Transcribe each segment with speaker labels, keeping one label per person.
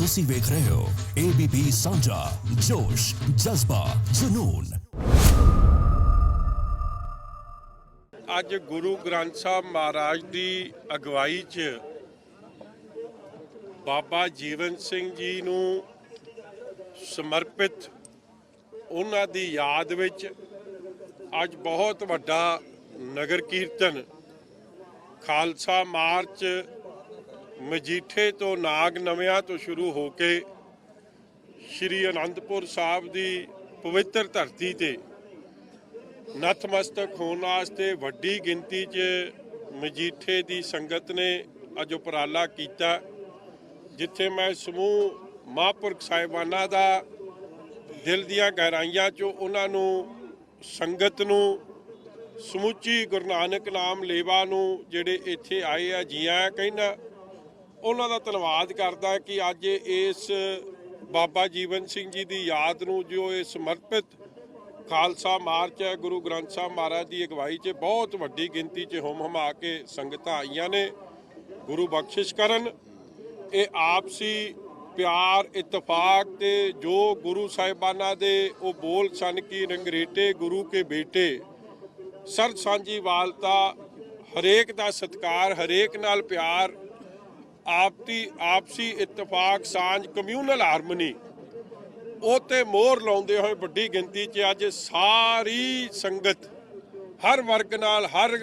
Speaker 1: ਤੁਸੀਂ ਵੇਖ ਰਹੇ ਹੋ ABP ਸਾਂਝਾ, ਜੋਸ਼, ਜਜ਼ਬਾ, ਜਨੂਨ।
Speaker 2: ਅੱਜ ਗੁਰੂ ਗ੍ਰੰਥ ਸਾਹਿਬ ਮਹਾਰਾਜ ਦੀ ਅਗਵਾਈ 'ਚ ਬਾਬਾ ਜੀਵਨ ਸਿੰਘ ਜੀ ਨੂੰ ਸਮਰਪਿਤ ਉਹਨਾਂ ਦੀ ਯਾਦ ਵਿੱਚ ਅੱਜ ਬਹੁਤ ਵੱਡਾ ਨਗਰ ਕੀਰਤਨ ਖਾਲਸਾ ਮਾਰਚ ਮਜੀਠੇ ਤੋਂ ਨਾਗ ਨਵਿਆਂ ਤੋਂ ਸ਼ੁਰੂ ਹੋ ਕੇ ਸ਼੍ਰੀ ਅਨੰਦਪੁਰ ਸਾਹਿਬ ਦੀ ਪਵਿੱਤਰ ਧਰਤੀ ਤੇ ਨਤਮਸਤਕ ਹੋਣ ਵਾਸਤੇ ਵੱਡੀ ਗਿਣਤੀ 'ਚ ਮਜੀਠੇ ਦੀ ਸੰਗਤ ਨੇ ਅੱਜ ਉਪਰਾਲਾ ਕੀਤਾ, ਜਿੱਥੇ ਮੈਂ ਸਮੂਹ ਮਹਾਂਪੁਰਖ ਸਾਹਿਬਾਨਾਂ ਦਾ ਦਿਲ ਦੀਆਂ ਗਹਿਰਾਈਆਂ 'ਚੋਂ ਉਹਨਾਂ ਨੂੰ ਸੰਗਤ ਨੂੰ, ਸਮੁੱਚੀ ਗੁਰੂ ਨਾਨਕ ਨਾਮ ਲੇਵਾ ਨੂੰ ਜਿਹੜੇ ਇੱਥੇ ਆਏ ਆ, ਜੀਆਂ ਕਹਿੰਦਾ ਉਹਨਾਂ ਦਾ ਧੰਨਵਾਦ ਕਰਦਾ ਕਿ ਅੱਜ ਇਸ ਬਾਬਾ ਜੀਵਨ ਸਿੰਘ ਜੀ ਦੀ ਯਾਦ ਨੂੰ ਜੋ ਇਹ ਸਮਰਪਿਤ ਖਾਲਸਾ ਮਾਰਚ ਹੈ, ਗੁਰੂ ਗ੍ਰੰਥ ਸਾਹਿਬ ਮਹਾਰਾਜ ਦੀ ਅਗਵਾਈ 'ਚ ਬਹੁਤ ਵੱਡੀ ਗਿਣਤੀ 'ਚ ਹੁਮ ਹਮਾ ਕੇ ਸੰਗਤਾਂ ਆਈਆਂ ਨੇ, ਗੁਰੂ ਬਖਸ਼ਿਸ਼ ਕਰਨ। ਇਹ ਆਪਸੀ ਪਿਆਰ, ਇਤਫਾਕ ਤੇ ਜੋ ਗੁਰੂ ਸਾਹਿਬਾਨਾਂ ਦੇ ਉਹ ਬੋਲ ਸਨ ਕਿ ਰੰਗਰੇਟੇ ਗੁਰੂ ਕੇ ਬੇਟੇ ਸਰ ਸਾਂਝੀ ਵਾਲਤਾ ਹਰੇਕ ਦਾ ਸਤਕਾਰ, ਹਰੇਕ ਨਾਲ ਪਿਆਰ ਆਪਤੀ ਆਪਸੀ ਇਤਫਾਕ, ਸਾਂਝ ਕਮਿਊਨਲ ਹਾਰਮਨੀ ਉਹ ਤੇ ਮੋਹਰ ਲਾਉਂਦੇ ਹੋਏ ਵੱਡੀ ਗਿਣਤੀ 'ਚ ਅੱਜ ਸਾਰੀ ਸੰਗਤ, ਹਰ ਵਰਗ ਨਾਲ, ਹਰ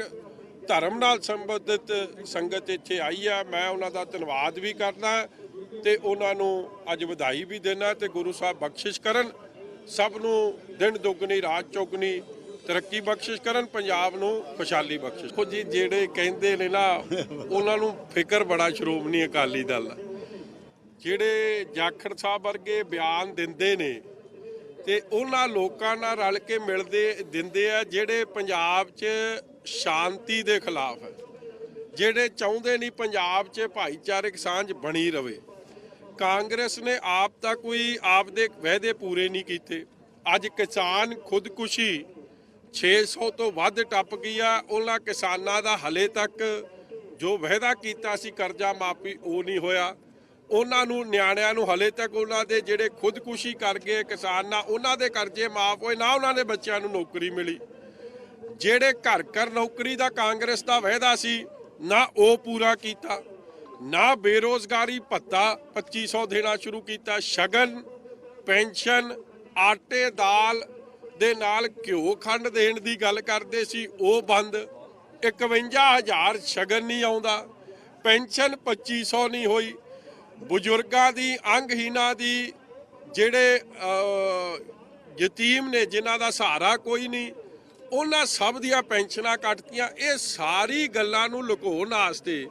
Speaker 2: ਧਰਮ ਨਾਲ ਸੰਬੰਧਿਤ ਸੰਗਤ ਇੱਥੇ ਆਈ ਆ। ਮੈਂ ਉਹਨਾਂ ਦਾ ਧੰਨਵਾਦ ਵੀ ਕਰਦਾ ਤੇ ਉਹਨਾਂ ਨੂੰ ਅੱਜ ਵਧਾਈ ਵੀ ਦੇਣਾ ਤੇ ਗੁਰੂ ਸਾਹਿਬ ਬਖਸ਼ਿਸ਼ ਕਰਨ। ਸਭ ਨੂੰ ਦਿਨ ਦੁੱਗਣੀ, ਰਾਤ ਚੌਗਣੀ ਤਰੱਕੀ ਬਖਸ਼ਿਸ਼ ਕਰਨ, ਪੰਜਾਬ ਨੂੰ ਖੁਸ਼ਹਾਲੀ ਬਖਸ਼ਿਸ਼। ਖੁਦ ਜੀ, ਜਿਹੜੇ ਕਹਿੰਦੇ ਨੇ ਨਾ, ਉਹਨਾਂ ਨੂੰ ਫਿਕਰ ਬੜਾ ਸ਼੍ਰੋਮਣੀ ਅਕਾਲੀ ਦਲ ਜਿਹੜੇ ਜਾਖੜ ਸਾਹਿਬ ਵਰਗੇ ਬਿਆਨ ਦਿੰਦੇ ਨੇ, ਤੇ ਉਹਨਾਂ ਲੋਕਾਂ ਨਾਲ ਰਲ ਕੇ ਮਿਲਦੇ, ਦਿੰਦੇ ਆ, ਜਿਹੜੇ ਪੰਜਾਬ 'ਚ ਸ਼ਾਂਤੀ ਦੇ ਖਿਲਾਫ ਹੈ ਜਿਹੜੇ ਚਾਹੁੰਦੇ ਨਹੀਂ ਪੰਜਾਬ 'ਚ ਭਾਈਚਾਰਕ ਸਾਂਝ ਬਣੀ ਰਵੇ। ਕਾਂਗਰਸ ਨੇ ਆਪ ਤਾਂ ਕੋਈ ਆਪ ਦੇ ਵਾਅਦੇ ਪੂਰੇ ਨਹੀਂ ਕੀਤੇ। ਅੱਜ ਕਿਸਾਨ ਖੁਦਕੁਸ਼ੀ 600 ਤੋਂ ਵੱਧ ਟੱਪ ਗਈ ਆ ਉਹਨਾਂ ਕਿਸਾਨਾਂ ਦਾ ਹਲੇ ਤੱਕ ਜੋ ਵਾਅਦਾ ਕੀਤਾ ਸੀ ਕਰਜ਼ਾ ਮਾਫੀ, ਉਹ ਨਹੀਂ ਹੋਇਆ। ਉਹਨਾਂ ਨੂੰ, ਨਿਆਣਿਆਂ ਨੂੰ ਹਲੇ ਤੱਕ ਉਹਨਾਂ ਦੇ ਜਿਹੜੇ ਖੁਦਕੁਸ਼ੀ ਕਰ ਗਏ ਕਿਸਾਨ ਨਾ, ਉਹਨਾਂ ਦੇ ਕਰਜ਼ੇ ਮਾਫ ਹੋਏ, ਨਾ ਉਹਨਾਂ ਦੇ ਬੱਚਿਆਂ ਨੂੰ ਨੌਕਰੀ ਮਿਲੀ। ਜਿਹੜੇ ਘਰ ਘਰ ਨੌਕਰੀ ਦਾ ਕਾਂਗਰਸ ਦਾ ਵਾਅਦਾ ਸੀ, ਨਾ ਉਹ ਪੂਰਾ ਕੀਤਾ, ਨਾ ਬੇਰੋਜ਼ਗਾਰੀ ਭੱਤਾ 2500 ਦੇਣਾ ਸ਼ੁਰੂ ਕੀਤਾ। ਸ਼ਗਨ, ਪੈਨਸ਼ਨ, ਆਟੇ, ਦਾਲ ਦੇ ਨਾਲ ਘਿਓ ਖੰਡ ਦੇਣ ਦੀ ਗੱਲ ਕਰਦੇ ਸੀ, ਉਹ ਬੰਦ। 51000 ਸ਼ਗਨ ਨਹੀਂ ਆਉਂਦਾ, ਪੈਨਸ਼ਨ 2500 ਨਹੀਂ ਹੋਈ। ਬਜ਼ੁਰਗਾਂ ਦੀ ਅੰਗਹੀਨਾਂ ਦੀ ਜਿਹੜੇ ਯਤੀਮ ਨੇ, ਜਿਨ੍ਹਾਂ ਦਾ ਸਹਾਰਾ ਕੋਈ ਨਹੀਂ, ਉਹਨਾਂ ਸਭ ਦੀਆਂ ਪੈਨਸ਼ਨਾਂ ਕੱਟਤੀਆਂ। ਇਹ ਸਾਰੀ ਗੱਲਾਂ ਨੂੰ ਲੁਕਾਉਣ ਵਾਸਤੇ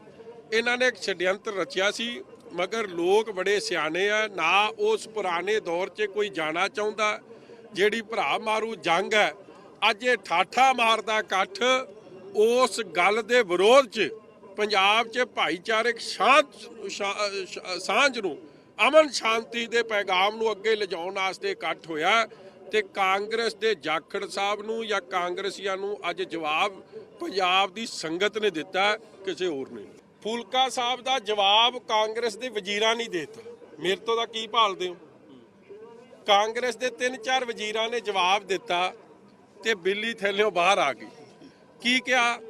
Speaker 2: ਇਹਨਾਂ ਨੇ ਇੱਕ ਛਡਯੰਤਰ ਰਚਿਆ ਸੀ, ਮਗਰ ਲੋਕ ਬੜੇ ਸਿਆਣੇ ਆ, ਨਾ ਉਸ ਪੁਰਾਣੇ ਦੌਰ 'ਚ ਕੋਈ ਜਾਣਾ ਚਾਹੁੰਦਾ ਜਿਹੜੀ ਭਰਾ ਮਾਰੂ ਜੰਗ ਹੈ, ਅੱਜ ਇਹ ਠਾਠਾ ਮਾਰਦਾ ਇਕੱਠ, ਉਸ ਗੱਲ ਦੇ ਵਿਰੋਧ 'ਚ ਪੰਜਾਬ 'ਚ ਭਾਈਚਾਰਕ ਸ਼ਾਂਝ ਸਾਂਝ ਨੂੰ, ਅਮਨ ਸ਼ਾਂਤੀ ਦੇ ਪੈਗਾਮ ਨੂੰ ਅੱਗੇ ਲਿਜਾਉਣ ਵਾਸਤੇ ਇਕੱਠ ਹੋਇਆ ਤੇ ਕਾਂਗਰਸ ਦੇ ਜਾਖੜ ਸਾਹਿਬ ਨੂੰ ਜਾਂ ਕਾਂਗਰਸੀਆਂ ਨੂੰ ਅੱਜ ਜਵਾਬ ਪੰਜਾਬ ਦੀ ਸੰਗਤ ਨੇ ਦਿੱਤਾ ਕਿਸੇ ਹੋਰ ਨੇ ਨਹੀਂ। ਫੂਲਕਾ ਸਾਹਿਬ ਦਾ ਜਵਾਬ ਕਾਂਗਰਸ ਦੇ ਵਜ਼ੀਰਾਂ ਨਹੀਂ ਦਿੱਤਾ ਮੇਰੇ ਤੋਂ ਤਾਂ ਕੀ ਭਾਲਦੇ ਹੋ ਕਾਂਗਰਸ ਦੇ ਤਿੰਨ ਚਾਰ ਵਜ਼ੀਰਾਂ ਨੇ ਜਵਾਬ ਦਿੱਤਾ ਤੇ ਬਿੱਲੀ ਥੱਲਿਓਂ ਬਾਹਰ ਆ ਗਈ। ਕੀ ਕਿਹਾ?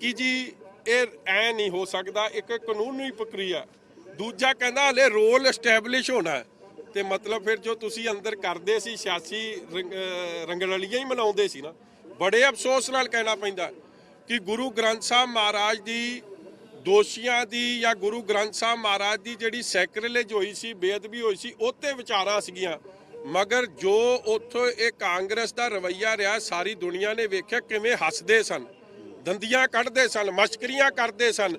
Speaker 2: ਕਿ ਜੀ, ਇਹ ਐ ਨਹੀਂ ਹੋ ਸਕਦਾ, ਇੱਕ ਕਾਨੂੰਨੀ ਪ੍ਰਕਿਰਿਆ। ਦੂਜਾ ਕਹਿੰਦਾ, ਹਲੇ ਰੋਲ ਐਸਟੈਬਲਿਸ਼ ਹੋਣਾ ਹੈ। ਤੇ ਮਤਲਬ ਫਿਰ ਜੋ ਤੁਸੀਂ ਅੰਦਰ ਕਰਦੇ ਸੀ, ਸਿਆਸੀ ਰੰਗ- ਰੰਗਰਲੀਆਂ ਹੀ ਮਨਾਉਂਦੇ ਸੀ ਨਾ, ਬੜੇ ਅਫਸੋਸ ਨਾਲ ਕਹਿਣਾ ਪੈਂਦਾ ਕਿ ਗੁਰੂ ਗ੍ਰੰਥ ਸਾਹਿਬ ਮਹਾਰਾਜ ਦੀ ਦੋਸ਼ੀਆਂ ਦੀ ਜਾਂ ਗੁਰੂ ਗ੍ਰੰਥ ਸਾਹਿਬ ਮਹਾਰਾਜ ਦੀ ਜਿਹੜੀ ਸੈਕਰੇਲੇਜ ਹੋਈ ਸੀ, ਬੇਅਦਬੀ ਹੋਈ ਸੀ ਉੱਤੇ ਵਿਚਾਰਾਂ ਸੀਗੀਆਂ। ਮਗਰ ਜੋ ਉੱਥੋਂ ਇਹ ਕਾਂਗਰਸ ਦਾ ਰਵਈਆ ਰਿਹਾ, ਸਾਰੀ ਦੁਨੀਆ ਨੇ ਵੇਖਿਆ ਕਿਵੇਂ ਹੱਸਦੇ ਸਨ, ਦੰਦੀਆਂ ਕੱਢਦੇ ਸਨ, ਮਸ਼ਕਰੀਆਂ ਕਰਦੇ ਸਨ।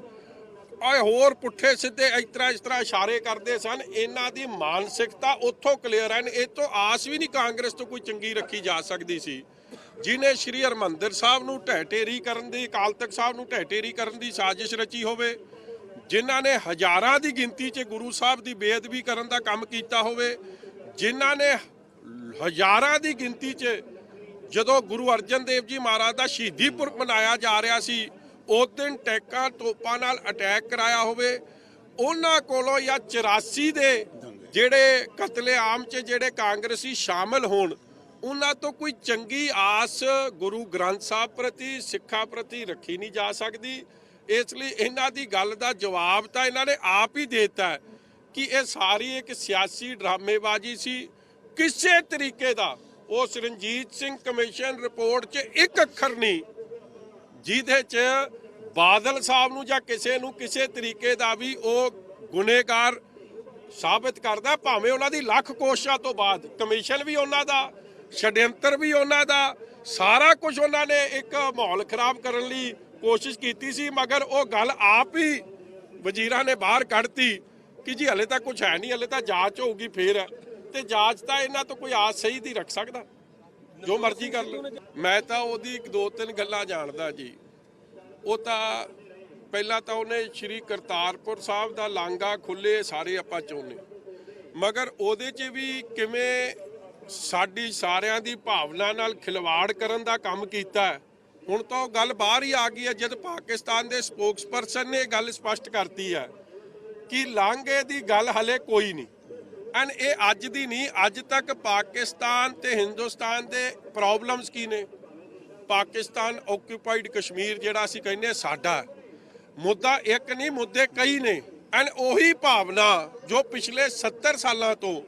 Speaker 2: ਔਰ ਹੋਰ ਪੁੱਠੇ ਸਿੱਧੇ ਇਸ ਤਰ੍ਹਾਂ ਇਸ ਤਰ੍ਹਾਂ ਇਸ਼ਾਰੇ ਕਰਦੇ ਸਨ। ਇਹਨਾਂ ਦੀ ਮਾਨਸਿਕਤਾ ਉੱਥੋਂ ਕਲੀਅਰ ਹੈ ਇਹ ਤੋਂ ਆਸ ਵੀ ਨਹੀਂ ਕਾਂਗਰਸ ਤੋਂ ਕੋਈ ਚੰਗੀ ਰੱਖੀ ਜਾ ਸਕਦੀ ਸੀ। ਜਿਨੇ ਸ਼੍ਰੀ ਹਰਮੰਦਰ ਸਾਹਿਬ ਨੂੰ ਢਹਿਟੇਰੀ ਕਰਨ ਦੀ, ਅਕਾਲ ਤਖਤ ਸਾਹਿਬ ਨੂੰ ਢਹਿਟੇਰੀ ਕਰਨ ਦੀ ਸਾਜ਼ਿਸ਼ ਰਚੀ ਹੋਵੇ, ਜਿਨ੍ਹਾਂ ਨੇ ਹਜ਼ਾਰਾਂ ਦੀ ਗਿਣਤੀ 'ਚ ਗੁਰੂ ਸਾਹਿਬ ਦੀ ਬੇਅਦਬੀ ਕਰਨ ਦਾ ਕੰਮ ਕੀਤਾ ਹੋਵੇ ਜਿਨ੍ਹਾਂ ਨੇ ਹਜ਼ਾਰਾਂ ਦੀ ਗਿਣਤੀ 'ਚ ਜਦੋਂ ਗੁਰੂ ਅਰਜਨ ਦੇਵ ਜੀ ਮਹਾਰਾਜ ਦਾ ਸ਼ਹੀਦੀ ਪੁਰਬ ਮਨਾਇਆ ਜਾ ਰਿਹਾ ਸੀ, ਉਸ ਦਿਨ ਟੈਕਾਂ ਤੋਪਾਂ ਨਾਲ ਅਟੈਕ ਕਰਾਇਆ ਹੋਵੇ, ਉਹਨਾਂ ਕੋਲੋਂ ਜਾਂ 84 ਦੇ ਜਿਹੜੇ ਕਤਲੇਆਮ 'ਚ ਜਿਹੜੇ ਕਾਂਗਰਸੀ ਸ਼ਾਮਲ ਹੋਣ, ਉਹਨਾਂ ਤੋਂ ਕੋਈ ਚੰਗੀ ਆਸ ਗੁਰੂ ਗ੍ਰੰਥ ਸਾਹਿਬ ਪ੍ਰਤੀ, ਸਿੱਖਾਂ ਪ੍ਰਤੀ ਰੱਖੀ ਨਹੀਂ ਜਾ ਸਕਦੀ। ਇਸ ਲਈ ਇਹਨਾਂ ਦੀ ਗੱਲ ਦਾ ਜਵਾਬ ਤਾਂ ਇਹਨਾਂ ਨੇ ਆਪ ਹੀ ਦਿੱਤਾ ਹੈ। ਕਿ ਇਹ ਸਾਰੀ ਇੱਕ ਸਿਆਸੀ ਡਰਾਮੇਬਾਜ਼ੀ ਸੀ। ਕਿਸੇ ਤਰੀਕੇ ਦਾ ਉਸ ਰਣਜੀਤ ਸਿੰਘ ਕਮਿਸ਼ਨ ਰਿਪੋਰਟ 'ਚ ਇੱਕ ਅੱਖਰ ਨਹੀਂ, ਜਿਹਦੇ 'ਚ ਬਾਦਲ ਸਾਹਿਬ ਨੂੰ ਜਾਂ ਕਿਸੇ ਨੂੰ ਕਿਸੇ ਤਰੀਕੇ ਦਾ ਵੀ ਉਹ ਗੁਨੇਗਾਰ ਸਾਬਤ ਕਰਦਾ, ਭਾਵੇਂ ਉਹਨਾਂ ਦੀ ਲੱਖ ਕੋਸ਼ਿਸ਼ਾਂ ਤੋਂ ਬਾਅਦ, ਕਮਿਸ਼ਨ ਵੀ ਉਹਨਾਂ ਦਾ ਛਡਿਅੰਤਰ ਵੀ ਉਹਨਾਂ ਦਾ, ਸਾਰਾ ਕੁਝ ਉਹਨਾਂ ਨੇ ਇੱਕ ਮਾਹੌਲ ਖਰਾਬ ਕਰਨ ਲਈ ਕੋਸ਼ਿਸ਼ ਕੀਤੀ ਸੀ, ਮਗਰ ਉਹ ਗੱਲ ਆਪ ਹੀ ਵਜ਼ੀਰਾਂ ਨੇ ਬਾਹਰ ਕੱਢਤੀ। ਕਿ ਜੀ ਹਲੇ ਤਾਂ ਕੁਝ ਹੈ ਨਹੀਂ, ਹਲੇ ਤਾਂ ਜਾਂਚ ਹੋਊਗੀ ਫੇਰ। ਹੈ। ਤੇ ਜਾਂਚ ਤਾਂ ਇਹਨਾਂ ਤੋਂ ਕੋਈ ਆਸ ਸਹੀ ਦੀ ਰੱਖ ਸਕਦਾ। ਜੋ ਮਰਜ਼ੀ ਕਰ ਲਓ। ਮੈਂ ਤਾਂ ਉਹਦੀ ਇੱਕ ਦੋ ਤਿੰਨ ਗੱਲਾਂ ਜਾਣਦਾ ਜੀ। ਉਹ ਤਾਂ ਪਹਿਲਾਂ ਤਾਂ ਉਹਨੇ ਸ਼੍ਰੀ ਕਰਤਾਰਪੁਰ ਸਾਹਿਬ ਦਾ ਲਾਂਗਾ ਖੁੱਲੇ ਸਾਰੇ ਆਪਾਂ ਚਾਹੁੰਦੇ ਮਗਰ ਉਹਦੇ 'ਚ ਵੀ ਕਿਵੇਂ ਸਾਡੀ ਸਾਰਿਆਂ ਦੀ ਭਾਵਨਾ ਨਾਲ ਖਿਲਵਾੜ ਕਰਨ ਦਾ ਕੰਮ ਕੀਤਾ ਹੁਣ ਤਾਂ ਉਹ ਗੱਲ ਬਾਹਰ ਹੀ ਆ ਗਈ ਹੈ, ਜਦ ਪਾਕਿਸਤਾਨ ਦੇ ਸਪੋਕਸਪਰਸਨ ਨੇ ਇਹ ਗੱਲ ਸਪਸ਼ਟ ਕਰਤੀ ਹੈ। ਕਿ ਲਾਂਘੇ ਦੀ ਗੱਲ ਹਲੇ ਕੋਈ ਨਹੀਂ। ਐਨ ਇਹ ਅੱਜ ਦੀ ਨਹੀਂ, ਅੱਜ ਤੱਕ ਪਾਕਿਸਤਾਨ ਤੇ ਹਿੰਦੁਸਤਾਨ ਦੇ ਪ੍ਰੋਬਲਮਸ ਕੀ ਨੇ? ਪਾਕਿਸਤਾਨ ਓਕੂਪਾਈਡ ਕਸ਼ਮੀਰ ਜਿਹੜਾ ਅਸੀਂ ਕਹਿੰਦੇ ਹਾਂ ਸਾਡਾ। ਮੁੱਦਾ ਇੱਕ ਨਹੀਂ, ਮੁੱਦੇ ਕਈ ਨੇ। ਐਨ ਉਹੀ ਭਾਵਨਾ ਜੋ ਪਿਛਲੇ 70 ਸਾਲਾਂ ਤੋਂ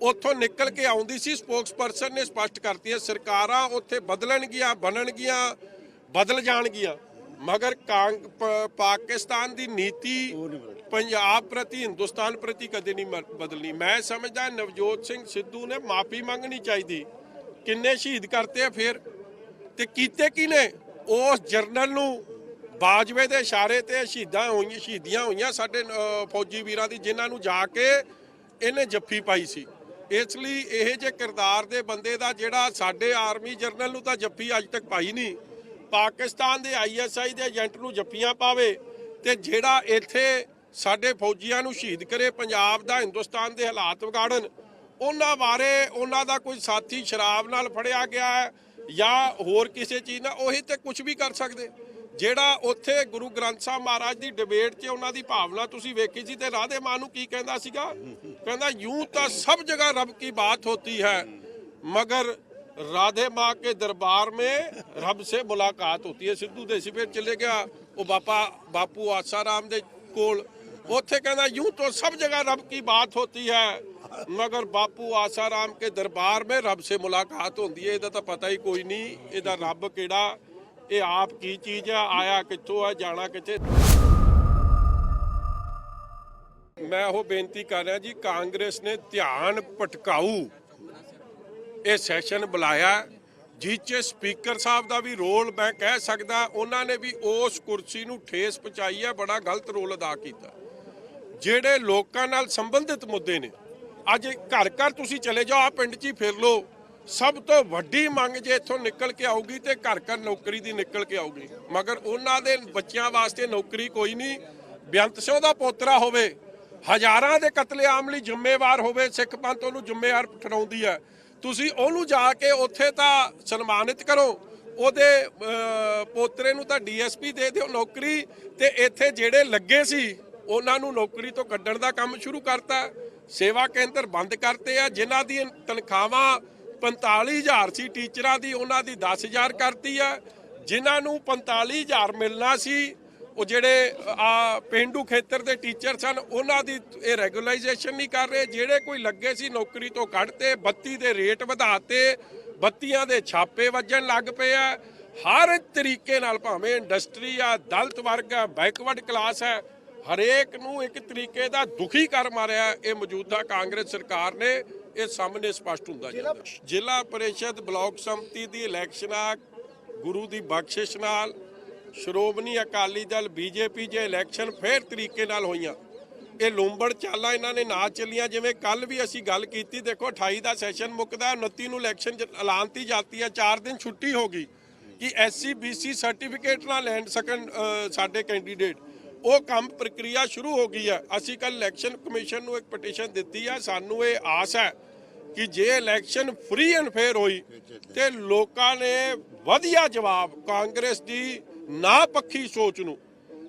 Speaker 2: ਉੱਥੋਂ ਨਿਕਲ ਕੇ ਆਉਂਦੀ ਸੀ ਸਪੋਕਸਪਰਸਨ ਨੇ ਸਪਸ਼ਟ ਕਰਤੀ ਹੈ, ਸਰਕਾਰਾਂ ਉੱਥੇ ਬਦਲਣਗੀਆਂ ਬਣਨਗੀਆਂ ਬਦਲ ਜਾਣਗੀਆਂ ਮਗਰ ਕਾਂਗ ਪਾਕਿਸਤਾਨ ਦੀ ਨੀਤੀ ਪੰਜਾਬ ਪ੍ਰਤੀ, ਹਿੰਦੁਸਤਾਨ ਪ੍ਰਤੀ ਕਦੇ ਨਹੀਂ ਮ- ਬਦਲਣੀ। ਮੈਂ ਸਮਝਦਾ ਨਵਜੋਤ ਸਿੰਘ ਸਿੱਧੂ ਨੇ ਮਾਫੀ ਮੰਗਣੀ ਚਾਹੀਦੀ। ਕਿੰਨੇ ਸ਼ਹੀਦ ਕਰਤੇ ਆ ਫਿਰ? ਤੇ ਕੀਤੇ ਕੀ ਨੇ ਉਸ ਜਰਨਲ ਨੂੰ ਬਾਜਵੇ ਦੇ ਇਸ਼ਾਰੇ ਤੇ ਸ਼ਹੀਦਾਂ ਹੋਈਆਂ, ਸ਼ਹੀਦੀਆਂ ਹੋਈਆਂ ਸਾਡੇ ਫੌਜੀ ਵੀਰਾਂ ਦੀ, ਜਿਨ੍ਹਾਂ ਨੂੰ ਜਾ ਕੇ ਇਹਨੇ ਜੱਫੀ ਪਾਈ ਸੀ। ਇਸ ਲਈ ਇਹ ਜੇ ਕਿਰਦਾਰ ਦੇ ਬੰਦੇ ਦਾ ਜਿਹੜਾ ਸਾਡੇ ਆਰਮੀ ਜਰਨਲ ਨੂੰ ਤਾਂ ਜੱਫੀ ਅੱਜ ਤੱਕ ਪਾਈ ਨਹੀਂ, ਪਾਕਿਸਤਾਨ ਦੇ ਆਈਐਸਆਈ ਦੇ ਏਜੰਟ ਨੂੰ ਜੱਫੀਆਂ ਪਾਵੇ ਤੇ ਜਿਹੜਾ ਇੱਥੇ ਸਾਡੇ ਫੌਜੀਆਂ ਨੂੰ ਸ਼ਹੀਦ ਕਰੇ ਪੰਜਾਬ ਦਾ ਹਿੰਦੁਸਤਾਨ ਦੇ ਹਾਲਾਤ ਵਿਗਾੜਨ ਉਹਨਾਂ ਬਾਰੇ ਉਹਨਾਂ ਦਾ ਕੋਈ ਸਾਥੀ ਸ਼ਰਾਬ ਨਾਲ ਫੜਿਆ ਗਿਆ ਹੈ ਜਾਂ ਹੋਰ ਕਿਸੇ ਚੀਜ਼ ਨਾਲ ਉਹੀ ਤੇ ਕੁਝ ਵੀ ਕਰ ਸਕਦੇ ਜਿਹੜਾ ਉੱਥੇ ਗੁਰੂ ਗ੍ਰੰਥ ਸਾਹਿਬ ਮਹਾਰਾਜ ਦੀ ਡਿਬੇਟ 'ਚ ਉਹਨਾਂ ਦੀ ਭਾਵਨਾ ਤੁਸੀਂ ਵੇਖੀ ਸੀ ਤੇ ਰਾਧੇ ਮਾਂ ਨੂੰ ਕੀ ਕਹਿੰਦਾ ਸੀਗਾ ਕਹਿੰਦਾ ਯੂੰ ਤਾਂ ਸਭ ਜਗ੍ਹਾ ਰੱਬ ਕੀ ਬਾਤ ਹੋਤੀ ਹੈ मगर राधे माँ के दरबार में रब से मुलाकात होती है ਸਿੱਧੂ ਦੇ ਸੀ ਫਿਰ ਚਲੇ ਗਿਆ ਉਹ ਬਾਪਾ ਬਾਪੂ ਆਸਾਰਾਮ ਦੇ ਕੋਲ ਉੱਥੇ ਕਹਿੰਦਾ ਯੂੰ ਤਾਂ ਸਭ ਜਗ੍ਹਾ ਰੱਬ ਕੀ ਬਾਤ ਹੋਤੀ ਹੈ ਮਗਰ ਬਾਪੂ ਆਸਾਰਾਮ ਕੇ ਦਰਬਾਰ में रब से मुलाकात ਹੁੰਦੀ ਹੈ ਇਹਦਾ ਤਾਂ ਪਤਾ ਹੀ ਕੋਈ ਨਹੀਂ ਇਹਦਾ ਰੱਬ ਕਿਹੜਾ ਇਹ ਆਪ ਕੀ ਚੀਜ਼ ਹੈ ਆਇਆ ਕਿੱਥੋਂ ਹੈ ਜਾਣਾ ਕਿੱਥੇ ਮੈਂ ਉਹ ਬੇਨਤੀ ਕਰ ਰਿਹਾ ਜੀ ਕਾਂਗਰਸ ਨੇ ਧਿਆਨ ਭਟਕਾਊ ਇਹ ਸੈਸ਼ਨ ਬੁਲਾਇਆ ਜਿਸ 'ਚ ਸਪੀਕਰ ਸਾਹਿਬ ਦਾ ਵੀ ਰੋਲ ਮੈਂ ਕਹਿ ਸਕਦਾ ਉਹਨਾਂ ਨੇ ਵੀ ਉਸ ਕੁਰਸੀ ਨੂੰ ਠੇਸ ਪਹੁੰਚਾਈ ਹੈ ਬੜਾ ਗਲਤ ਰੋਲ ਅਦਾ ਕੀਤਾ ਜਿਹੜੇ ਲੋਕਾਂ ਨਾਲ ਸੰਬੰਧਿਤ ਮੁੱਦੇ ਨੇ। ਅੱਜ ਘਰ ਘਰ ਤੁਸੀਂ ਚਲੇ ਜਾਓ ਆ ਪਿੰਡ 'ਚ ਹੀ ਫਿਰ ਲਓ। ਸਭ ਤੋਂ ਵੱਡੀ ਮੰਗ ਜੇ ਇੱਥੋਂ ਨਿਕਲ ਕੇ ਆਊਗੀ ਤੇ ਘਰ ਘਰ ਨੌਕਰੀ ਦੀ ਨਿਕਲ ਕੇ ਆਊਗੀ। ਮਗਰ ਉਹਨਾਂ ਦੇ ਬੱਚਿਆਂ ਵਾਸਤੇ ਨੌਕਰੀ ਕੋਈ ਨਹੀਂ। ਬੇਅੰਤ ਸਿੰਘ ਦਾ ਪੋਤਰਾ ਹੋਵੇ, ਹਜ਼ਾਰਾਂ ਦੇ ਕਤਲੇਆਮ ਲਈ ਜ਼ਿੰਮੇਵਾਰ ਹੋਵੇ, ਸਿੱਖ ਪੰਥ ਉਹਨੂੰ ਜ਼ਿੰਮੇਵਾਰ ਠਹਿਰਾਉਂਦੀ ਹੈ। ਤੁਸੀਂ ਉਹਨੂੰ ਜਾ ਕੇ ਉੱਥੇ ਤਾਂ ਸਨਮਾਨਿਤ ਕਰੋ। ਉਹਦੇ ਪੋਤਰੇ ਨੂੰ ਤਾਂ ਡੀਐਸਪੀ ਦੇ ਦਿਓ ਨੌਕਰੀ ਤੇ ਇੱਥੇ ਜਿਹੜੇ ਲੱਗੇ ਸੀ ਉਹਨਾਂ ਨੂੰ ਨੌਕਰੀ ਤੋਂ ਕੱਢਣ ਦਾ ਕੰਮ ਸ਼ੁਰੂ ਕਰਤਾ। ਸੇਵਾ ਕੇਂਦਰ ਬੰਦ ਕਰਤੇ ਆ, ਜਿਨ੍ਹਾਂ ਦੀ ਤਨਖਾਹਾਂ 45000 ਸੀ, ਟੀਚਰਾਂ ਦੀ ਉਹਨਾਂ ਦੀ 10000 ਕਰਤੀ ਆ। ਜਿਨ੍ਹਾਂ ਨੂੰ 45000 ਮਿਲਣਾ ਸੀ, ਉਹ ਜਿਹੜੇ ਆ ਪਿੰਡੂ ਖੇਤਰ ਦੇ ਟੀਚਰ ਸਨ, ਉਹਨਾਂ ਦੀ ਇਹ ਰੈਗੂਲਾਈਜੇਸ਼ਨ ਨਹੀਂ ਕਰ ਰਹੇ। ਜਿਹੜੇ ਕੋਈ ਲੱਗੇ ਸੀ ਨੌਕਰੀ ਤੋਂ ਕੱਢਤੇ, ਬੱਤੀ ਦੇ ਰੇਟ ਵਧਾਤੇ, ਬੱਤੀਆਂ ਦੇ ਛਾਪੇ ਵੱਜਣ ਲੱਗ ਪਏ ਆ। ਹਰ ਤਰੀਕੇ ਨਾਲ ਭਾਵੇਂ ਇੰਡਸਟਰੀ ਆ, ਦਲਤ ਵਰਗ ਆ, ਬੈਕਵਰਡ ਕਲਾਸ ਹੈ ਹਰੇਕ ਨੂੰ ਇੱਕ ਤਰੀਕੇ ਦਾ ਦੁਖੀ ਕਰ ਮਾਰਿਆ ਇਹ ਮੌਜੂਦਾ ਕਾਂਗਰਸ ਸਰਕਾਰ ਨੇ, ਇਹ ਸਾਹਮਣੇ ਸਪਸ਼ਟ ਹੁੰਦਾ ਜਾਂਦਾ ਜ਼ਿਲ੍ਹਾ ਪਰਿਸ਼ਦ ਬਲਾਕ ਸੰਮਤੀ ਦੀ ਇਲੈਕਸ਼ਨਾਂ ਗੁਰੂ ਦੀ ਬਖਸ਼ਿਸ਼ ਨਾਲ, ਸ਼੍ਰੋਮਣੀ ਅਕਾਲੀ ਦਲ ਬੀਜੇਪੀ ਜੇ ਇਲੈਕਸ਼ਨ ਫੇਰ ਤਰੀਕੇ ਨਾਲ ਹੋਈਆਂ। ਇਹ ਲੂੰਬੜ ਚਾਲਾਂ ਇਹਨਾਂ ਨੇ ਨਾ ਚੱਲੀਆਂ, ਜਿਵੇਂ ਕੱਲ ਵੀ ਅਸੀਂ ਗੱਲ ਕੀਤੀ, ਦੇਖੋ 28 ਦਾ ਸੈਸ਼ਨ ਮੁੱਕਦਾ 29 ਨੂੰ ਇਲੈਕਸ਼ਨ ਐਲਾਨਤੀ ਜਾਂਦੀ ਹੈ 4 ਦਿਨ ਛੁੱਟੀ ਹੋ ਗਈ ਕਿ ਐਸਸੀ, ਬੀਸੀ ਸਰਟੀਫਿਕੇਟ ਨਾ ਲੈਣ ਸਕਣ ਸਾਡੇ ਕੈਂਡੀਡੇਟ। ਉਹ ਕੰਮ ਪ੍ਰਕਿਰਿਆ ਸ਼ੁਰੂ ਹੋ ਗਈ ਹੈ। ਅਸੀਂ ਕੱਲ ਇਲੈਕਸ਼ਨ ਕਮਿਸ਼ਨ ਨੂੰ ਇੱਕ ਪਟੀਸ਼ਨ ਦਿੱਤੀ ਹੈ। ਸਾਨੂੰ ਇਹ ਆਸ ਹੈ ਕਿ ਜੇ ਇਲੈਕਸ਼ਨ ਫ੍ਰੀ ਐਂਡ ਫੇਅਰ ਹੋਈ, ਤੇ ਲੋਕਾਂ ਨੇ ਵਧੀਆ ਜਵਾਬ, ਕਾਂਗਰਸ ਦੀ ਨਾ ਪੱਖੀ ਸੋਚ ਨੂੰ,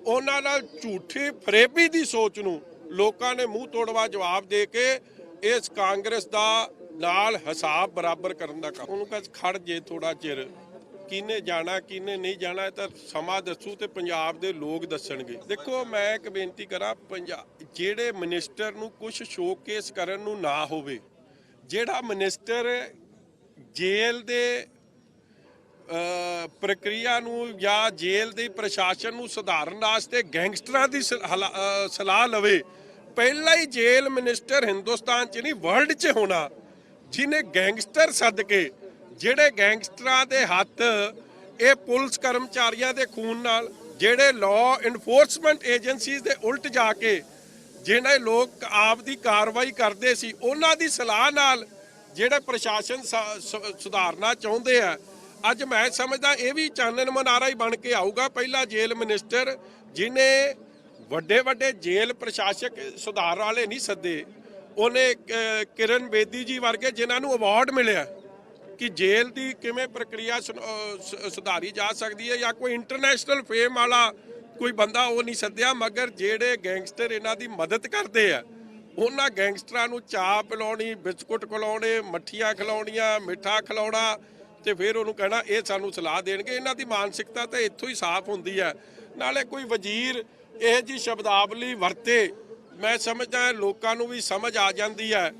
Speaker 2: ਉਹਨਾਂ ਨਾਲ ਝੂਠੀ ਫਰੇਬੀ ਦੀ ਸੋਚ ਨੂੰ ਲੋਕਾਂ ਨੇ ਮੂੰਹ ਤੋੜਵਾ ਜਵਾਬ ਦੇ ਕੇ ਇਸ ਕਾਂਗਰਸ ਦਾ ਨਾਲ ਹਿਸਾਬ ਬਰਾਬਰ ਕਰਨ ਦਾ ਕੰਮ। ਉਹਨੂੰ ਕਹ ਖੜ ਜੇ ਥੋੜਾ ਚਿਰ। ਕਿਹਨੇ ਜਾਣਾ, ਕਿਹਨੇ ਨਹੀਂ ਜਾਣਾ, ਇਹ ਤਾਂ ਸਮਾਂ ਦੱਸੂ ਤੇ ਪੰਜਾਬ ਦੇ ਲੋਕ ਦੱਸਣਗੇ। ਦੇਖੋ, ਮੈਂ ਇੱਕ ਬੇਨਤੀ ਕਰਾਂ ਪੰਜਾਬ ਜਿਹੜੇ ਮਿਨਿਸਟਰ ਨੂੰ ਕੁਝ ਸ਼ੋਕੇਸ ਕਰਨ ਨੂੰ ਨਾ ਹੋਵੇ, ਜਿਹੜਾ ਮਿਨਿਸਟਰ ਜੇਲ੍ਹ ਦੇ ਪ੍ਰਕਿਰਿਆ ਨੂੰ ਜਾਂ ਜੇਲ੍ਹ ਦੇ ਪ੍ਰਸ਼ਾਸਨ ਨੂੰ ਸੁਧਾਰਨ ਵਾਸਤੇ ਗੈਂਗਸਟਰਾਂ ਦੀ ਸ- ਹਲਾ- ਸਲਾਹ ਲਵੇ, ਪਹਿਲਾ ਹੀ ਜੇਲ੍ਹ ਮਿਨਿਸਟਰ ਹਿੰਦੁਸਤਾਨ 'ਚ ਨਹੀਂ ਵਰਲਡ 'ਚ ਹੋਣਾ ਜਿਨੇ ਗੈਂਗਸਟਰ ਸੱਦ ਕੇ ਜਿਹੜੇ ਗੈਂਗਸਟਰਾਂ ਦੇ ਹੱਥ ਇਹ ਪੁਲਿਸ ਕਰਮਚਾਰੀਆਂ ਦੇ ਖੂਨ ਨਾਲ, ਜਿਹੜੇ ਲਾਅ ਇਨਫੋਰਸਮੈਂਟ ਏਜੰਸੀਜ਼ ਦੇ ਉਲਟ ਜਾ ਕੇ ਜਿਹੜੇ ਲੋਕ ਆਪ ਦੀ ਕਾਰਵਾਈ ਕਰਦੇ ਸੀ, ਉਹਨਾਂ ਦੀ ਸਲਾਹ ਨਾਲ ਜਿਹੜੇ ਪ੍ਰਸ਼ਾਸਨ ਸੁਧਾਰਨਾ ਚਾਹੁੰਦੇ ਆ। ਅੱਜ ਮੈਂ ਸਮਝਦਾ ਇਹ ਵੀ ਚਾਨਣ ਮਨਾਰਾ ਹੀ ਬਣ ਕੇ ਆਊਗਾ। ਪਹਿਲਾ ਜੇਲ੍ਹ ਮਿਨਿਸਟਰ ਜਿਨੇ ਵੱਡੇ ਵੱਡੇ ਜੇਲ੍ਹ ਪ੍ਰਸ਼ਾਸਕ ਸੁਧਾਰ ਵਾਲੇ ਨਹੀਂ ਸੱਦੇ, ਉਹਨੇ ਕਿਰਨ ਬੇਦੀ ਜੀ ਵਰਗੇ ਜਿਨ੍ਹਾਂ ਨੂੰ ਅਵਾਰਡ ਮਿਲਿਆ। ਕਿ ਜੇਲ੍ਹ ਦੀ ਕਿਵੇਂ ਪ੍ਰਕਿਰਿਆ ਸੁਨ- ਸੁਧਾਰੀ ਜਾ ਸਕਦੀ ਹੈ ਜਾਂ ਕੋਈ ਇੰਟਰਨੈਸ਼ਨਲ ਫੇਮ ਵਾਲਾ ਕੋਈ ਬੰਦਾ ਉਹ ਨਹੀਂ ਸੱਦਿਆ, ਮਗਰ ਜਿਹੜੇ ਗੈਂਗਸਟਰ ਇਹਨਾਂ ਦੀ ਮਦਦ ਕਰਦੇ ਆ, ਉਹਨਾਂ ਗੈਂਗਸਟਰਾਂ ਨੂੰ ਚਾਹ ਪਿਲਾਉਣੀ, ਬਿਸਕੁਟ ਖਿਲਾਉਣੇ, ਮੱਠੀਆਂ ਖਿਲਾਉਣੀਆਂ, ਮਿੱਠਾ ਖਿਲਾਉਣਾ ਤੇ ਫਿਰ ਉਹਨੂੰ ਕਹਿਣਾ, ਇਹ ਸਾਨੂੰ ਸਲਾਹ ਦੇਣਗੇ। ਇਹਨਾਂ ਦੀ ਮਾਨਸਿਕਤਾ ਤਾਂ ਇੱਥੋਂ ਹੀ ਸਾਫ਼ ਹੁੰਦੀ ਹੈ। ਨਾਲੇ ਕੋਈ ਵਜ਼ੀਰ ਇਹ ਜੀ ਸ਼ਬਦਾਵਲੀ ਵਰਤੇ, ਮੈਂ ਸਮਝਦਾ ਲੋਕਾਂ ਨੂੰ ਵੀ ਸਮਝ ਆ ਜਾਂਦੀ ਹੈ।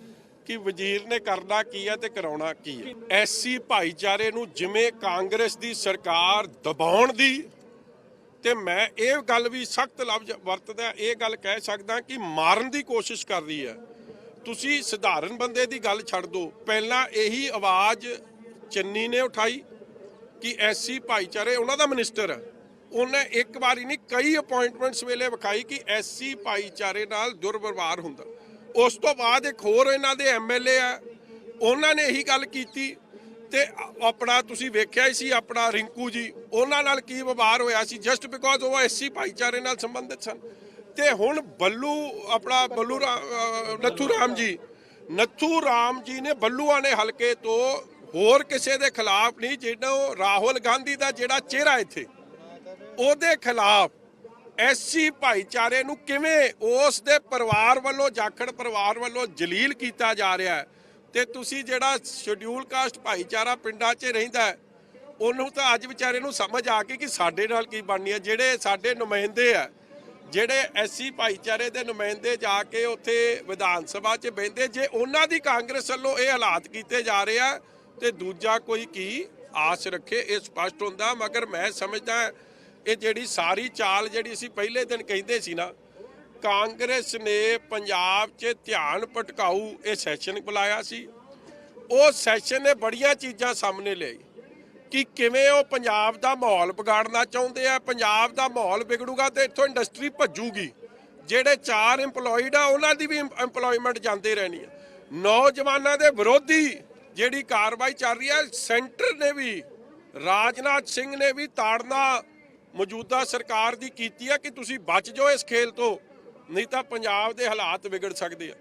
Speaker 2: ਕਿ ਵਜ਼ੀਰ ਨੇ ਕਰਨਾ ਕੀ ਹੈ ਤੇ ਕਰਾਉਣਾ ਕੀ ਹੈ ਐਸੀ ਭਾਈਚਾਰੇ ਨੂੰ ਜਿਵੇਂ ਕਾਂਗਰਸ ਦੀ ਸਰਕਾਰ ਦਬਾਉਣ ਦੀ, ਤੇ ਮੈਂ ਇਹ ਗੱਲ ਵੀ ਸਖਤ ਲਫ਼ਜ਼ ਵਰਤਦਾ, ਇਹ ਗੱਲ ਕਹਿ ਸਕਦਾ ਕਿ ਮਾਰਨ ਦੀ ਕੋਸ਼ਿਸ਼ ਕਰ ਰਹੀ ਹੈ। ਤੁਸੀਂ ਸਧਾਰਨ ਬੰਦੇ ਦੀ ਗੱਲ ਛੱਡ ਦਿਓ। ਪਹਿਲਾਂ ਇਹੀ ਆਵਾਜ਼ ਚੰਨੀ ਨੇ ਉਠਾਈ ਕਿ ਐਸੀ ਭਾਈਚਾਰੇ, ਉਹਨਾਂ ਦਾ ਮਿਨਿਸਟਰ ਹੈ। ਉਹਨੇ ਇੱਕ ਵਾਰੀ ਨਹੀਂ, ਕਈ ਅਪਾਇੰਟਮੈਂਟਸ ਵੇਲੇ ਵਿਖਾਈ ਕਿ ਐਸੀ ਭਾਈਚਾਰੇ ਨਾਲ ਦੁਰਵਿਵਹਾਰ ਹੁੰਦਾ। ਉਸ ਤੋਂ ਬਾਅਦ ਇੱਕ ਹੋਰ ਇਹਨਾਂ ਦੇ ਐਮਐਲਏ ਆ, ਉਹਨਾਂ ਨੇ ਇਹੀ ਗੱਲ ਕੀਤੀ ਤੇ ਆਪਣਾ ਤੁਸੀਂ ਵੇਖਿਆ ਹੀ ਸੀ ਆਪਣਾ ਰਿੰਕੂ ਜੀ, ਉਹਨਾਂ ਨਾਲ ਕੀ ਵਿਵਹਾਰ ਹੋਇਆ ਸੀ ਜਸਟ ਬਿਕੋਜ਼ ਉਹ ਐਸੀ ਭਾਈਚਾਰੇ ਨਾਲ ਸੰਬੰਧਿਤ ਸਨ। ਤੇ ਹੁਣ ਬੱਲੂ, ਆਪਣਾ ਬੱਲੂ ਰਾ- ਨੱਥੂ ਰਾਮ ਜੀ, ਨੱਥੂ ਰਾਮ ਜੀ ਨੇ ਬੱਲੂਆਣੇ ਹਲਕੇ ਤੋਂ ਹੋਰ ਕਿਸੇ ਦੇ ਖਿਲਾਫ ਨਹੀਂ ਜਿਹੜਾ ਰਾਹੁਲ ਗਾਂਧੀ ਦਾ ਜਿਹੜਾ ਚਿਹਰਾ ਇੱਥੇ, ਉਹਦੇ ਖਿਲਾਫ ਐਸੀ ਭਾਈਚਾਰੇ ਨੂੰ ਕਿਵੇਂ ਉਸ ਦੇ ਪਰਿਵਾਰ ਵੱਲੋਂ, ਜਾਖੜ ਪਰਿਵਾਰ ਵੱਲੋਂ ਜਲੀਲ ਕੀਤਾ ਜਾ ਰਿਹਾ ਹੈ? ਤੇ ਤੁਸੀਂ ਜਿਹੜਾ ਸ਼ਡਿਊਲ ਕਾਸਟ ਭਾਈਚਾਰਾ ਪਿੰਡਾਂ 'ਚ ਰਹਿੰਦਾ ਹੈ, ਉਹਨੂੰ ਤਾਂ ਅੱਜ ਵਿਚਾਰੇ ਨੂੰ ਸਮਝ ਆ ਗਈ ਕਿ ਸਾਡੇ ਨਾਲ ਕੀ ਬਣਨੀ ਹੈ। ਜਿਹੜੇ ਸਾਡੇ ਨੁਮਾਇੰਦੇ ਆ, ਜਿਹੜੇ ਐਸੀ ਭਾਈਚਾਰੇ ਦੇ ਨੁਮਾਇੰਦੇ ਜਾ ਕੇ ਉੱਥੇ ਵਿਧਾਨ ਸਭਾ 'ਚ ਬਹਿੰਦੇ, ਜੇ ਉਹਨਾਂ ਦੀ ਕਾਂਗਰਸ ਵੱਲੋਂ ਇਹ ਹਾਲਾਤ ਕੀਤੇ ਜਾ ਰਹੇ ਆ, ਤੇ ਦੂਜਾ ਕੋਈ ਕੀ ਆਸ ਰੱਖੇ, ਇਹ ਸਪਸ਼ਟ ਹੁੰਦਾ, ਮਗਰ ਮੈਂ ਸਮਝਦਾ ਇਹ ਜਿਹੜੀ ਸਾਰੀ ਚਾਲ ਜਿਹੜੀ ਅਸੀਂ ਪਹਿਲੇ ਦਿਨ ਕਹਿੰਦੇ ਸੀ ਨਾ, ਕਾਂਗਰਸ ਨੇ ਪੰਜਾਬ 'ਚ ਧਿਆਨ ਭਟਕਾਊ, ਇਹ ਸੈਸ਼ਨ ਬੁਲਾਇਆ ਸੀ। ਉਹ ਸੈਸ਼ਨ ਨੇ ਬੜੀਆਂ ਚੀਜ਼ਾਂ ਸਾਹਮਣੇ ਲਿਆਈ ਕਿ ਕਿਵੇਂ ਉਹ ਪੰਜਾਬ ਦਾ ਮਾਹੌਲ ਵਿਗਾੜਨਾ ਚਾਹੁੰਦੇ ਆ, ਪੰਜਾਬ ਦਾ ਮਾਹੌਲ ਵਿਗੜੂਗਾ ਤੇ ਇੱਥੋਂ ਇੰਡਸਟਰੀ ਭੱਜੂਗੀ। ਜਿਹੜੇ ਚਾਰ EMPLOYED ਆ, ਉਹਨਾਂ ਦੀ ਵੀ EMPLOYMENT ਜਾਂਦੇ ਰਹਿਣੀ ਆ। ਨੌਜਵਾਨਾਂ ਦੇ ਵਿਰੋਧੀ ਜਿਹੜੀ ਕਾਰਵਾਈ ਚੱਲ ਰਹੀ ਹੈ ਸੈਂਟਰ ਨੇ ਵੀ, ਰਾਜਨਾਥ ਸਿੰਘ ਨੇ ਵੀ ਤਾੜਨਾ ਮੌਜੂਦਾ ਸਰਕਾਰ ਦੀ ਕੀਤੀ ਹੈ ਕਿ ਤੁਸੀਂ ਬਚ ਜਾਓ ਇਸ ਖੇਲ ਤੋਂ, ਨਹੀਂ ਤਾਂ ਪੰਜਾਬ ਦੇ ਹਾਲਾਤ ਵਿਗੜ ਸਕਦੇ ਆ।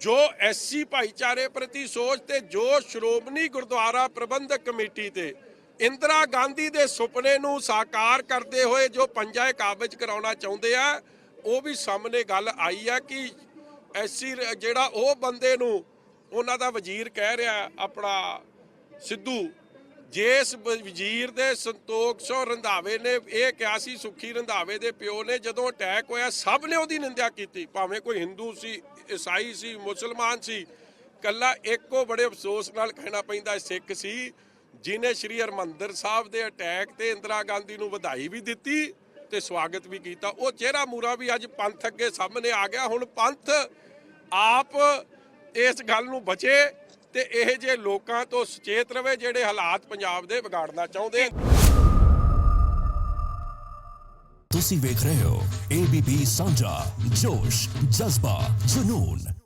Speaker 2: ਜੋ ਐਸਸੀ ਭਾਈਚਾਰੇ ਪ੍ਰਤੀ ਸੋਚ ਤੇ ਜੋ ਸ਼੍ਰੋਮਣੀ ਗੁਰਦੁਆਰਾ ਪ੍ਰਬੰਧਕ ਕਮੇਟੀ ਤੇ ਇੰਦਰਾ ਗਾਂਧੀ ਦੇ ਸੁਪਨੇ ਨੂੰ ਸਾਕਾਰ ਕਰਦੇ ਹੋਏ ਜੋ ਪੰਜਾਏ ਕਾਬਜ ਕਰਾਉਣਾ ਚਾਹੁੰਦੇ ਆ, ਉਹ ਵੀ ਸਾਹਮਣੇ ਗੱਲ ਆਈ ਆ ਕਿ ਐਸੀ ਜਿਹੜਾ ਉਹ ਬੰਦੇ ਨੂੰ ਉਹਨਾਂ ਦਾ ਵਜ਼ੀਰ ਕਹਿ ਰਿਹਾ ਆਪਣਾ ਸਿੱਧੂ ਜਿਸ ਵਜ਼ੀਰ ਦੇ ਸੰਤੋਖ ਸੋ ਰੰਧਾਵੇ ਨੇ ਇਹ ਕਿਹਾ ਸੀ, ਸੁਖੀ ਰੰਧਾਵੇ ਦੇ ਪਿਓ ਨੇ ਜਦੋਂ ਅਟੈਕ ਹੋਇਆ, ਸਭ ਨੇ ਉਹਦੀ ਨਿੰਦਿਆ ਕੀਤੀ। ਭਾਵੇਂ ਕੋਈ ਹਿੰਦੂ ਸੀ, ਈਸਾਈ ਸੀ, ਮੁਸਲਮਾਨ ਸੀ, ਕੱਲਾ ਇੱਕੋ ਬੜੇ ਅਫਸੋਸ ਨਾਲ ਕਹਿਣਾ ਪੈਂਦਾ ਸਿੱਖ ਸੀ, ਜਿਨੇ ਸ਼੍ਰੀ ਹਰਮੰਦਰ ਸਾਹਿਬ ਦੇ ਅਟੈਕ ਤੇ ਇੰਦਰਾ ਗਾਂਧੀ ਨੂੰ ਵਧਾਈ ਵੀ ਦਿੱਤੀ ਤੇ ਸਵਾਗਤ ਵੀ ਕੀਤਾ। ਉਹ ਚਿਹਰਾ ਮੂਰਾ ਵੀ ਅੱਜ ਪੰਥ ਅੱਗੇ ਸਾਹਮਣੇ ਆ ਗਿਆ। ਹੁਣ ਪੰਥ ਆਪ ਇਸ ਗੱਲ ਨੂੰ ਬਚੇ ਤੇ ਇਹ ਜੇ ਲੋਕਾਂ ਤੋਂ ਸੁਚੇਤ ਰਵੇ ਜਿਹੜੇ ਹਾਲਾਤ ਪੰਜਾਬ ਦੇ ਵਿਗਾੜਨਾ ਚਾਹੁੰਦੇ
Speaker 1: ਤੁਸੀਂ ਵੇਖ ਰਹੇ ਹੋ ABP ਸਾਂਝਾ ਜੋਸ਼, ਜਜ਼ਬਾ, ਜਨੂਨ।